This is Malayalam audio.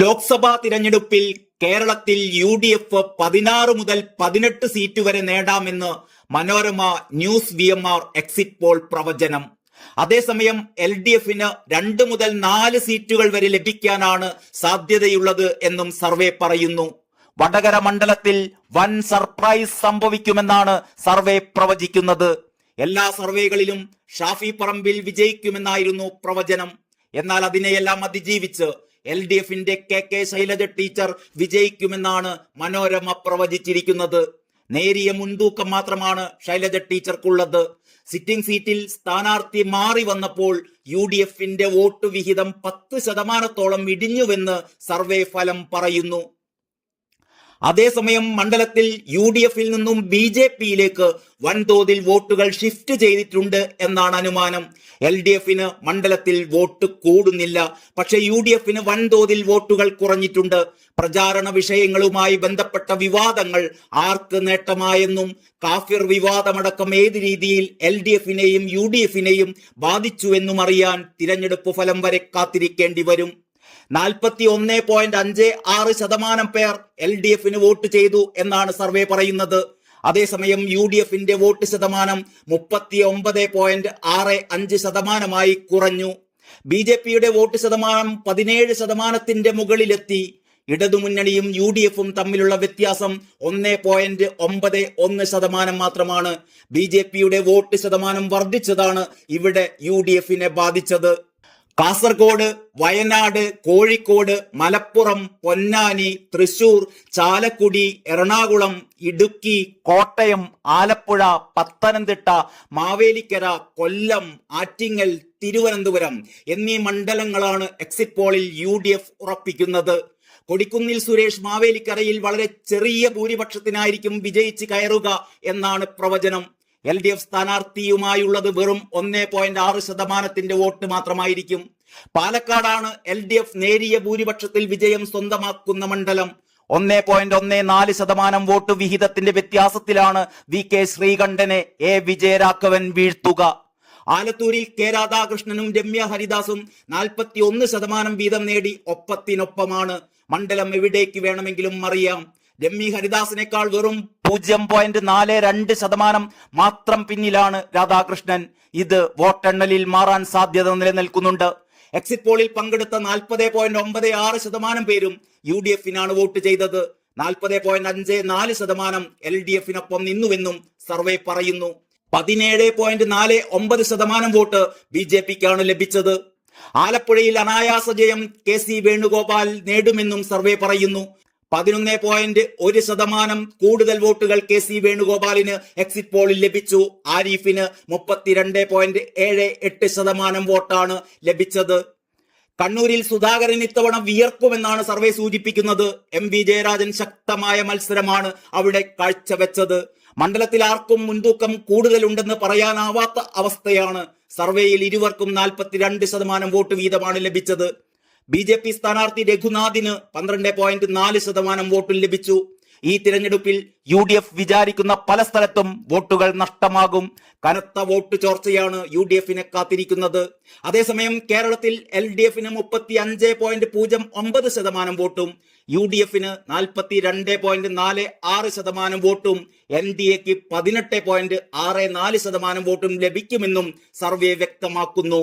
ലോക്സഭാ തിരഞ്ഞെടുപ്പിൽ കേരളത്തിൽ യു ഡി എഫ് പതിനാറ് മുതൽ പതിനെട്ട് സീറ്റ് വരെ നേടാമെന്ന് Manorama news V M R exit poll പ്രവചനം. അതേസമയം എൽ ഡി എഫിന് രണ്ട് മുതൽ നാല് സീറ്റുകൾ വരെ ലഭിക്കാനാണ് സാധ്യതയുള്ളത് എന്നും സർവേ പറയുന്നു. വടകര മണ്ഡലത്തിൽ വൻ സർപ്രൈസ് സംഭവിക്കുമെന്നാണ് സർവേ പ്രവചിക്കുന്നത്. എല്ലാ സർവേകളിലും ഷാഫി പറമ്പിൽ വിജയിക്കുമെന്നായിരുന്നു പ്രവചനം. എന്നാൽ അതിനെയെല്ലാം അതിജീവിച്ച് എൽ ഡി എഫിന്റെ കെ കെ ശൈലജ ടീച്ചർ വിജയിക്കുമെന്നാണ് മനോരമ പ്രവചിച്ചിരിക്കുന്നത്. നേരിയ മുൻതൂക്കം മാത്രമാണ് ശൈലജ ടീച്ചർക്കുള്ളത്. സിറ്റിംഗ് സീറ്റിൽ സ്ഥാനാർത്ഥി മാറി വന്നപ്പോൾ യു ഡി എഫിന്റെ വോട്ട് വിഹിതം പത്ത് ശതമാനത്തോളം ഇടിഞ്ഞുവെന്ന് സർവേ ഫലം പറയുന്നു. അതേസമയം മണ്ഡലത്തിൽ യു ഡി എഫിൽ നിന്നും ബി ജെ പിയിലേക്ക് വൻതോതിൽ വോട്ടുകൾ ഷിഫ്റ്റ് ചെയ്തിട്ടുണ്ട് എന്നാണ് അനുമാനം. എൽ ഡി എഫിന് മണ്ഡലത്തിൽ വോട്ട് കൂടുന്നില്ല. പക്ഷെ യു ഡി എഫിന് വൻതോതിൽ വോട്ടുകൾ കുറഞ്ഞിട്ടുണ്ട്. പ്രചാരണ വിഷയങ്ങളുമായി ബന്ധപ്പെട്ട വിവാദങ്ങൾ ആർക്ക് നേട്ടമായെന്നും കാഫിർ വിവാദമടക്കം ഏത് രീതിയിൽ എൽ ഡി എഫിനെയും യു ഡി എഫിനെയും ബാധിച്ചുവെന്നും അറിയാൻ തിരഞ്ഞെടുപ്പ് ഫലം വരെ കാത്തിരിക്കേണ്ടി വരും. നാൽപ്പത്തി ഒന്ന് പോയിന്റ് അഞ്ച് ആറ് ശതമാനം പേർ എൽ ഡി എഫിന് വോട്ട് ചെയ്തു എന്നാണ് സർവേ പറയുന്നത്. അതേസമയം യു ഡി എഫിന്റെ വോട്ട് ശതമാനം മുപ്പത്തി ഒമ്പത് പോയിന്റ് ആറ് അഞ്ച് ശതമാനമായി കുറഞ്ഞു. ബി ജെ പിയുടെ വോട്ട് ശതമാനം പതിനേഴ് ശതമാനത്തിന്റെ മുകളിലെത്തി. ഇടതുമുന്നണിയും യു ഡി എഫും തമ്മിലുള്ള വ്യത്യാസം ഒന്ന് പോയിന്റ് ഒമ്പത് ഒന്ന് ശതമാനം മാത്രമാണ്. ബി ജെ പിയുടെ വോട്ട് ശതമാനം വർദ്ധിച്ചതാണ് ഇവിടെ യു ഡി എഫിനെ ബാധിച്ചത്. കാസർഗോഡ് വയനാട് കോഴിക്കോട് മലപ്പുറം പൊന്നാനി തൃശൂർ ചാലക്കുടി എറണാകുളം ഇടുക്കി കോട്ടയം ആലപ്പുഴ പത്തനംതിട്ട മാവേലിക്കര കൊല്ലം ആറ്റിങ്ങൽ തിരുവനന്തപുരം എന്നീ മണ്ഡലങ്ങളാണ് എക്സിറ്റ് പോളിൽ യു ഡി എഫ് ഉറപ്പിക്കുന്നത്. കൊടിക്കുന്നിൽ സുരേഷ് മാവേലിക്കരയിൽ വളരെ ചെറിയ ഭൂരിപക്ഷത്തിനായിരിക്കും വിജയിച്ച് കയറുക എന്നാണ് പ്രവചനം. എൽ ഡി എഫ് സ്ഥാനാർത്ഥിയുമായുള്ളത് വെറും ഒന്നേ പോയിന്റ് ആറ് ശതമാനത്തിന്റെ വോട്ട് മാത്രമായിരിക്കും. പാലക്കാടാണ് എൽ ഡി എഫ് നേരിയ ഭൂരിപക്ഷത്തിൽ വിജയം സ്വന്തമാക്കുന്ന മണ്ഡലം. ഒന്നേ പോയിന്റ് ഒന്നേ നാല് ശതമാനം വോട്ട് വിഹിതത്തിന്റെ വ്യത്യാസത്തിലാണ് വി കെ ശ്രീകണ്ഠനെ എ വിജയരാഘവൻ വീഴ്ത്തുക. ആലത്തൂരിൽ കെ രാധാകൃഷ്ണനും രമ്യ ഹരിദാസും നാൽപ്പത്തി ഒന്ന് ശതമാനം വീതം നേടി ഒപ്പത്തിനൊപ്പമാണ്. മണ്ഡലം എവിടേക്ക് വേണമെങ്കിലും അറിയാം രമ്യ ഹരിദാസിനേക്കാൾ വെറും പൂജ്യം പോയിന്റ് നാല് രണ്ട് ശതമാനം മാത്രം പിന്നിലാണ് രാധാകൃഷ്ണൻ. ഇത് വോട്ടെണ്ണലിൽ മാറാൻ സാധ്യത നിലനിൽക്കുന്നുണ്ട്. എക്സിറ്റ് പോളിൽ പങ്കെടുത്ത നാൽപ്പത് പോയിന്റ് ഒമ്പത് ആറ് ശതമാനം പേരും യു ഡി എഫിനാണ് വോട്ട് ചെയ്തത്. നാൽപ്പത് പോയിന്റ് അഞ്ച് നാല് ശതമാനം എൽ ഡി എഫിനൊപ്പം നിന്നുവെന്നും സർവേ പറയുന്നു. പതിനേഴ് പോയിന്റ് നാല് ഒമ്പത് ശതമാനം വോട്ട് ബി ജെ പിക്കാണ് ലഭിച്ചത്. ആലപ്പുഴയിൽ അനായാസ ജയം കെ സി വേണുഗോപാൽ നേടുമെന്നും സർവേ പറയുന്നു. പതിനൊന്ന് പോയിന്റ് ഒരു ശതമാനം കൂടുതൽ വോട്ടുകൾ കെ സി വേണുഗോപാലിന് എക്സിറ്റ് പോളിൽ ലഭിച്ചു. ആരിഫിന് മുപ്പത്തിരണ്ട് പോയിന്റ് ഏഴ് എട്ട് ശതമാനം വോട്ടാണ് ലഭിച്ചത്. കണ്ണൂരിൽ സുധാകരൻ ഇത്തവണ വിയർക്കുമെന്നാണ് സർവേ സൂചിപ്പിക്കുന്നത്. എം വി ജയരാജൻ ശക്തമായ മത്സരമാണ് അവിടെ കാഴ്ചവെച്ചത്. മണ്ഡലത്തിൽ ആർക്കും മുൻതൂക്കം കൂടുതലുണ്ടെന്ന് പറയാനാവാത്ത അവസ്ഥയാണ്. സർവേയിൽ ഇരുവർക്കും നാൽപ്പത്തിരണ്ട് ശതമാനം വോട്ട് വീതമാണ് ലഭിച്ചത്. ബി ജെ പി സ്ഥാനാർത്ഥി രഘുനാഥിന് പന്ത്രണ്ട് പോയിന്റ് നാല് ശതമാനം വോട്ടും ലഭിച്ചു. ഈ തിരഞ്ഞെടുപ്പിൽ യു ഡി എഫ് വിചാരിക്കുന്ന പല സ്ഥലത്തും വോട്ടുകൾ നഷ്ടമാകും. കനത്ത വോട്ട് ചോർച്ചയാണ് യു ഡി എഫിനെ കാത്തിരിക്കുന്നത്. അതേസമയം കേരളത്തിൽ എൽ ഡി എഫിന് മുപ്പത്തി അഞ്ച് പോയിന്റ് പൂജ്യം ഒമ്പത് ശതമാനം വോട്ടും യു ഡി എഫിന് നാൽപ്പത്തി രണ്ട് പോയിന്റ് നാല് ആറ് ശതമാനം വോട്ടും എൻ ഡി എക്ക് പതിനെട്ട് പോയിന്റ് ആറ് നാല് ശതമാനം വോട്ടും ലഭിക്കുമെന്നും സർവേ വ്യക്തമാക്കുന്നു.